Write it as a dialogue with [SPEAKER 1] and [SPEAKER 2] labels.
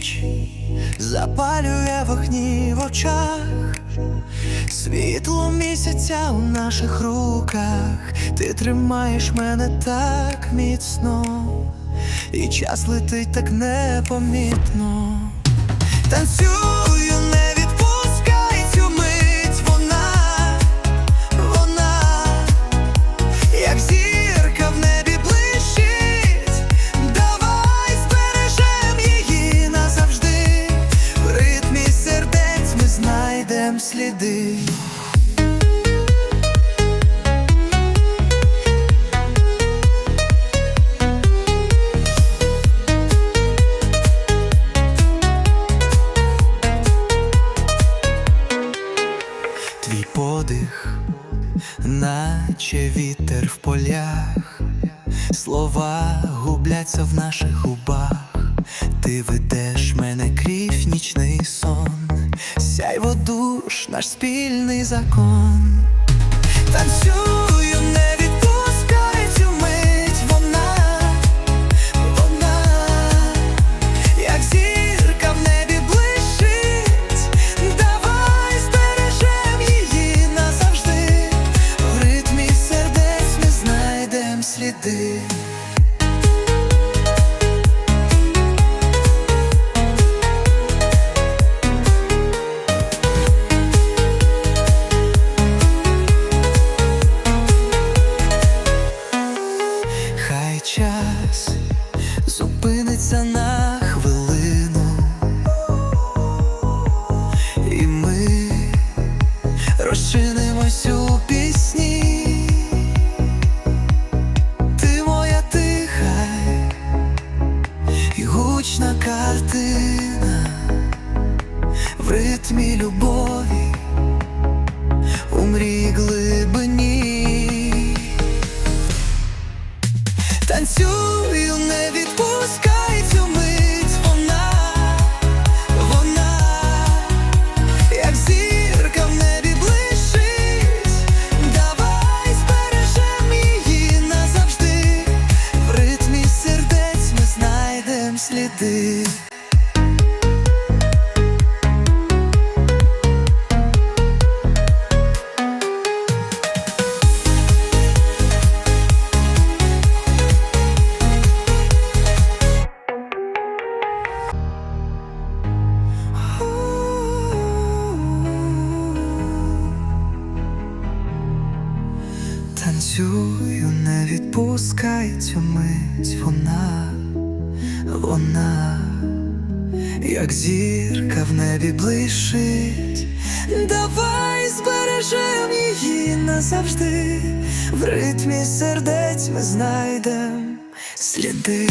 [SPEAKER 1] ніч. Запалює вогні в очах, світло місяця у наших руках, ти тримаєш мене так міцно, і час летить так непомітно. Танцюю, сліди. Твій подих, наче вітер в полях, слова губляться в наших губах, ти ведеш мене крізь нічний сон, душ, наш спільний закон. Танцюю, не відпускай цю мить, вона, вона, як зірка в небі блищить, давай збережем її назавжди, в ритмі сердець ми знайдем сліди. Час зупиниться на хвилину, і ми розчинимось у пісні. Ти моя тиха і гучна картина в ритмі любові, Танцюю, Танцюю, не відпускай мить, вона, вона, як зірка в небі блищить, давай збережем її назавжди, в ритмі сердець ми знайдем сліди.